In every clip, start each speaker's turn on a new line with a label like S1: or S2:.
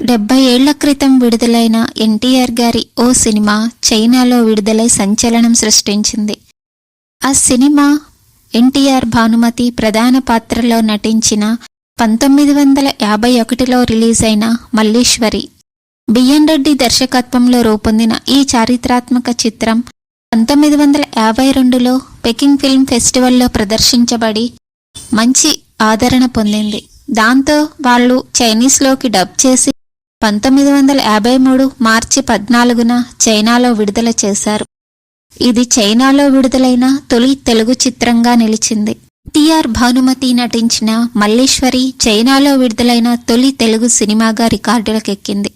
S1: డెబ్బై ఏళ్ళ క్రితం విడుదలైన ఎన్టీఆర్ గారి ఓ సినిమా చైనాలో విడుదలై సంచలనం సృష్టించింది. ఆ సినిమా ఎన్టీఆర్ భానుమతి ప్రధాన పాత్రలో నటించిన పంతొమ్మిది వందల యాభై ఒకటిలో రిలీజ్ అయిన మల్లీశ్వరి. బిఎన్ రెడ్డి దర్శకత్వంలో రూపొందిన ఈ చారిత్రాత్మక చిత్రం పంతొమ్మిది వందల యాభై రెండులో పెకింగ్ ఫిల్మ్ ఫెస్టివల్లో ప్రదర్శించబడి మంచి ఆదరణ పొందింది. దాంతో వాళ్ళు చైనీస్లోకి డబ్ చేసి పంతొమ్మిది వందల యాభై మూడు మార్చి పద్నాలుగున చైనాలో విడుదల చేశారు. ఇది చైనాలో విడుదలైన తొలి తెలుగు చిత్రంగా నిలిచింది. టిఆర్ భానుమతి నటించిన మల్లేశ్వరి చైనాలో విడుదలైన తొలి తెలుగు సినిమాగా రికార్డులకెక్కింది.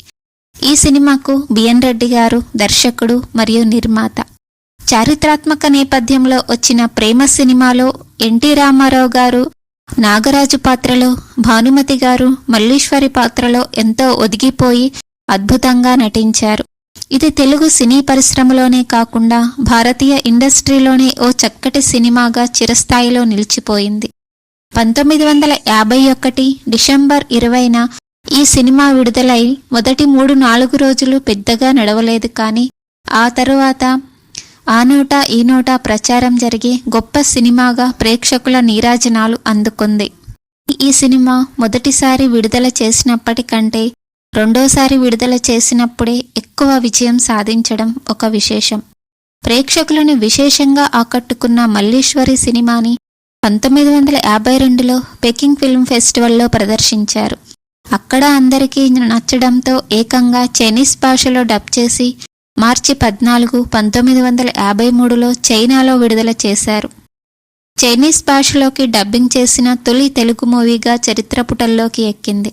S1: ఈ సినిమాకు బిఎన్ రెడ్డి గారు దర్శకుడు మరియు నిర్మాత. చారిత్రాత్మక నేపథ్యంలో వచ్చిన ప్రేమ సినిమాలో ఎన్టీ రామారావు గారు నాగరాజు పాత్రలో భానుమతి గారు మల్లీశ్వరి పాత్రలో ఎంతో ఒదిగిపోయి అద్భుతంగా నటించారు. ఇది తెలుగు సినీ పరిశ్రమలోనే కాకుండా భారతీయ ఇండస్ట్రీలోనే ఓ చక్కటి సినిమాగా చిరస్థాయిలో నిలిచిపోయింది. పంతొమ్మిది వందల యాభై ఒకటి డిసెంబర్ ఇరవైన ఈ సినిమా విడుదలై మొదటి మూడు నాలుగు రోజులు పెద్దగా నడవలేదు కానీ ఆ తరువాత ఆ నోట ఈ నోట ప్రచారం జరిగి గొప్ప సినిమాగా ప్రేక్షకుల నీరాజనాలు అందుకుంది. ఈ సినిమా మొదటిసారి విడుదల చేసినప్పటికంటే రెండోసారి విడుదల చేసినప్పుడే ఎక్కువ విజయం సాధించడం ఒక విశేషం. ప్రేక్షకులను విశేషంగా ఆకట్టుకున్న మల్లీశ్వరి సినిమాని పంతొమ్మిది వందల యాభై రెండులో పెకింగ్ ఫిల్మ్ ఫెస్టివల్లో ప్రదర్శించారు. అక్కడ అందరికీ నచ్చడంతో ఏకంగా చైనీస్ భాషలో డబ్ చేసి మార్చి పద్నాలుగు పంతొమ్మిది వందల యాభై మూడులో చైనాలో విడుదల చేశారు. చైనీస్ భాషలోకి డబ్బింగ్ చేసిన తొలి తెలుగు మూవీగా చరిత్ర పుటల్లోకి ఎక్కింది.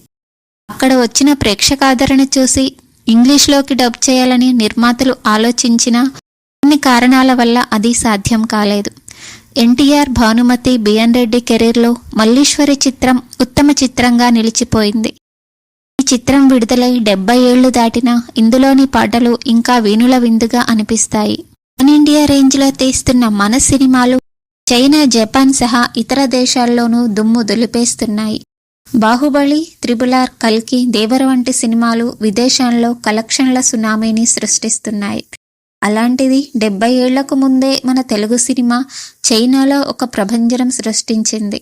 S1: అక్కడ వచ్చిన ప్రేక్షకాదరణ చూసి ఇంగ్లీష్లోకి డబ్ చేయాలని నిర్మాతలు ఆలోచించిన కొన్ని కారణాల వల్ల అది సాధ్యం కాలేదు. ఎన్టీఆర్ భానుమతి బిఎన్ రెడ్డి కెరీర్లో మల్లీశ్వరి చిత్రం ఉత్తమ చిత్రంగా నిలిచిపోయింది. ఈ చిత్రం విడుదలై డెబ్బై ఏళ్ళు దాటినా ఇందులోని పాటలు ఇంకా వీణుల విందుగా అనిపిస్తాయి. పాన్ ఇండియా రేంజ్లో తీస్తున్న మన సినిమాలు చైనా జపాన్ సహా ఇతర దేశాల్లోనూ దుమ్ము దులిపేస్తున్నాయి. బాహుబలి త్రిబులార్ కల్కి దేవర వంటి సినిమాలు విదేశాల్లో కలెక్షన్ల సునామీని సృష్టిస్తున్నాయి. అలాంటిది డెబ్బై ఏళ్ళకు ముందే మన తెలుగు సినిమా చైనాలో ఒక ప్రభంజనం సృష్టించింది.